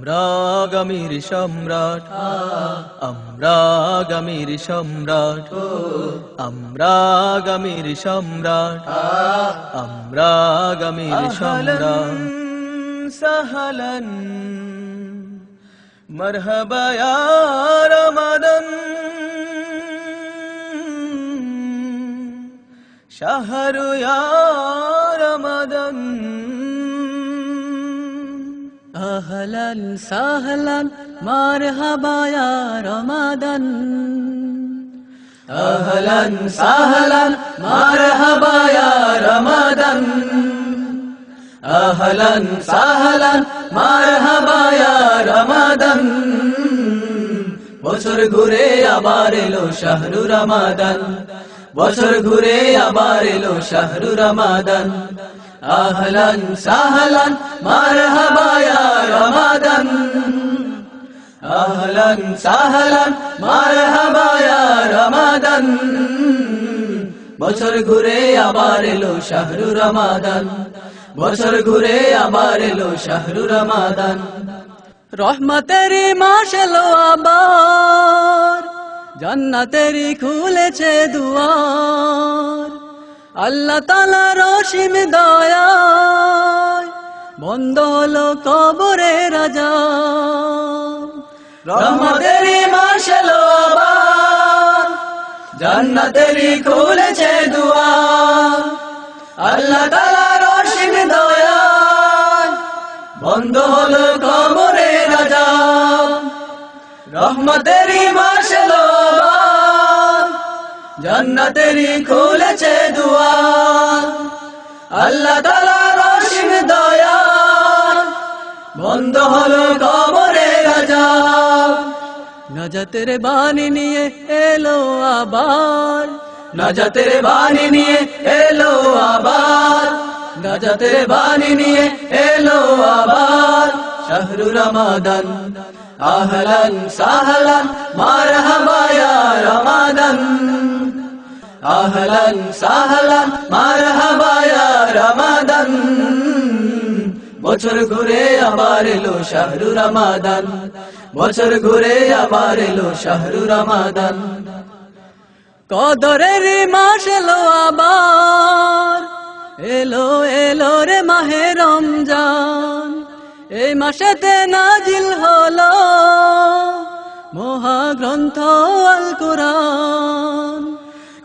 আমরা আগামীর সম্রাট আমরা আগামীর সম্রাট আমরা আগামীর সম্রাট আমরা আগামীর সম্রাট। সাহালন মরহবায়া রমাদন। শাহরু রমাদন। আহলান সাহলান মারহাবায়া রমাদান। আহলান, সাহলান মারহাবায়া রমাদান। আহলান, সাহলান মারহাবায়া রমাদান। বছর ঘুরে আবার এলো শাহরু রমাদান। বছর ঘুরে আবার এলো শাহরু রমাদান। আহলান সাহলান, মারহাবা ইয়া রমাদান। আহলান সাহলান, মারহাবা বছর ঘুরে আবার এলো শাহরু রমাদান। বছর ঘুরে আবার এলো শাহরু রমাদান। রহমতের মাস এলো আবার জান্নাতেরই খুলেছে দুয়ার। আল্লাহ তালা রসিম দয়া বন্ধ কবরে রাজা। রহমতের মাস এলো আবার, জান্নাতেরই খুলেছে দুয়ার আল্লাহ তালা রশিদ দয়া বন্ধ কবরে রাজা। রহমতেরই মাস এলো আবার জান্নাতেরই খুলেছে দুয়ার আল্লাহ তালা রশিদ দয়া। বন্ধ হলো কবরে রাজা নাজাতের বাণী নিয়ে এলো আবার। নাজাতের বাণী নিয়ে এলো আবার। নাজাতের বাণী নিয়ে এলো আবার। শাহরু রমাদান, আহলান সাহলান, মারহাবা রমাদান। আহলান সাহলান, মারহাবা ইয়া রমাদান। বছর ঘুরে আবার এলো শাহরু রমাদান। বছর ঘুরে আবার এলো শাহরু রমাদান। কদরের মাস এলো আবার। এলো এলো রে মাহে রমজান। এই মাসেতে নাজিল হলো মহাগ্রন্থ আল কোরআন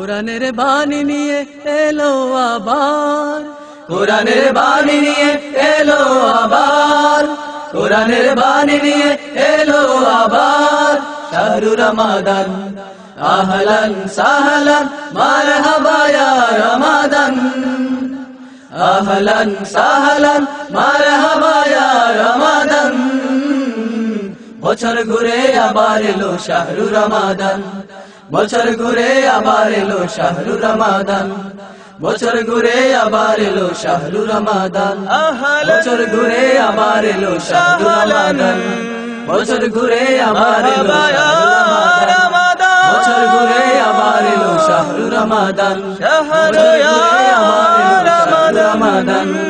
কোরআনের বাণী নিয়ে এলো আবার। কোরআনের বাণী নিয়ে এলো আবার। কোরআনের বাণী নিয়ে এলো আবার। শাহরু রমাদান, আহলান সাহলান, মারহাবা ইয়া রমাদান। আহলান সাহলান, মারহাবা রমাদান। বছর ঘুরে আবার এলো শাহরু রমাদান। বছর ঘুরে আবার এলো শাহরু রমাদান। বছর ঘুরে আবার এলো শাহরু রমাদান। বছর ঘুরে আবার এলো শাহরু রমাদান। বছর ঘুরে আবার এলো বছর ঘুরে আবার এলো শাহরু রমাদান। রমাদান।